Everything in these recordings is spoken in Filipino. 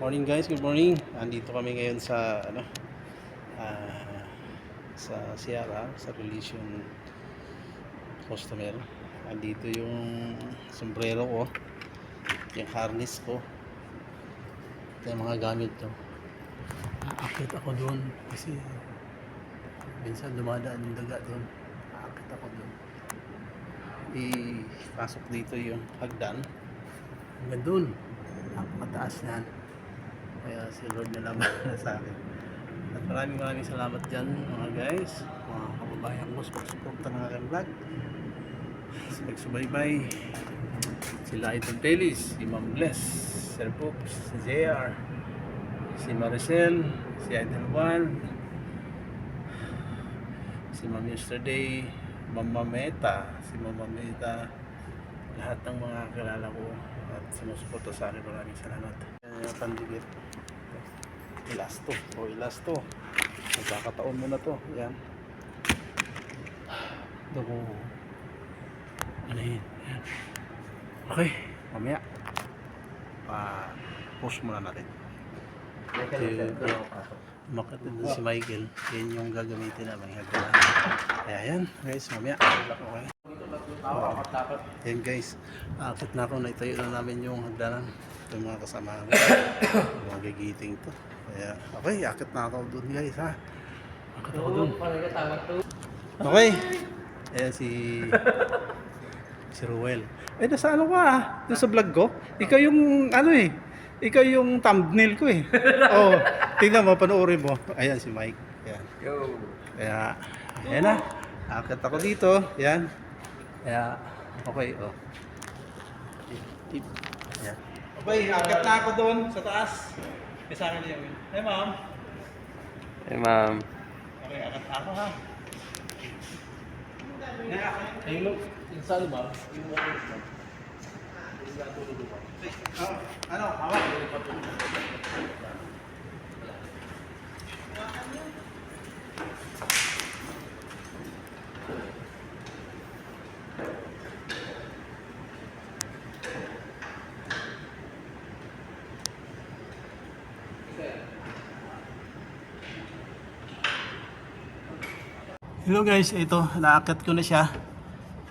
morning guys, good morning. Andito kami ngayon sa ano ah, sa Sierra, sa relation customer. Andito yung sombrero ko, yung harness ko. Ito yung mga gamit ko. Aakit ako doon kasi minsan dumadaan yung daga doon. Aakit ako doon. Ipasok dito yung hagdan. Hanggang doon. Napakataas yan. Kaya si Lord na laban sa akin. At maraming maraming salamat dyan mga guys. Mga kababayan ko sa pagsuporta ng aking vlog. Sa pagsubaybay. Sila Idol Delis, si Ma'am Bless, Sir Pops, si JR, si Maricel, si Idol Juan, si Ma'am Yesterday, Ma'am Mameta, si Ma'am Mameta, lahat ng mga kilala ko at sumusuporta sa akin maraming salamat. Yan yung pandikit. Ilasto. O ilasto. Magkakataon mo na to. Yan. Ito ko. Ano yun? Yan. Okay. Mamaya. Pa-push muna natin. Ito yung Umakit din si Michael. Yan yung gagamitin namin. Hagdanan. Kaya yan guys. Mamaya. Okay. Yan guys, akit na ako, naitayo na namin yung hagdanan. Ito yung mga kasama ko. mga gigiting to. Kaya, okay, akit na ako doon guys ha. Akit ako doon. Okay. Ayan si si Ruel. Eh, nasa ano ka ah? Yung sa vlog ko? Ikaw yung ano eh. Ikaw yung thumbnail ko eh. oh, tingnan mo, panoorin mo. Ayan si Mike. Ayan. Yo. Kaya, ayan na. Akit ako dito. Ayan. Kaya, okay, oh. Tip. Ayan. Okay, akit na ako doon sa taas. Sa akin yung Hey, ma'am. Hey, ma'am. Okay, akit na ako ha. Hey, look. Yung sa ba? Yung ano? Hawak. Hello guys, ito, naakit ko na siya.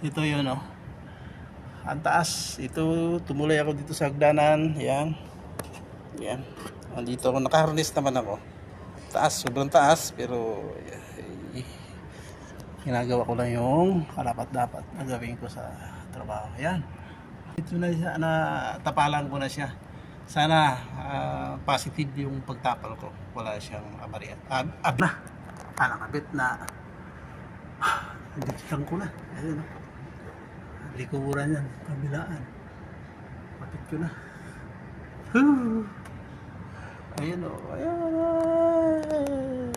Ito yun, oh. Ang taas. Ito, tumulay ako dito sa hagdanan. Yan. Yan. Andito ako, nakaharness naman ako. Taas, sobrang taas. Pero, eh, ginagawa ko lang yung karapat-dapat na gawin ko sa trabaho. Yan. Ito na siya, na tapalan ko na siya. Sana ah, positive yung pagtapal ko. Wala siyang abarya. Ab, ab na. Parang abit na. Nagigitan ko na. Ayun. Likuran yan. Kabilaan. Kapit ko na. Whew. Ayun o. Ayun o. Oh.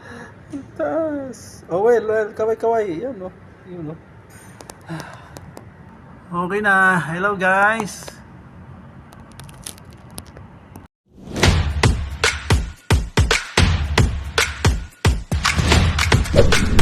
Ah. Taas. Oh well, well. Kaway-kaway. Ayun o. Oh. Ayun o. Okay na. Hello guys. you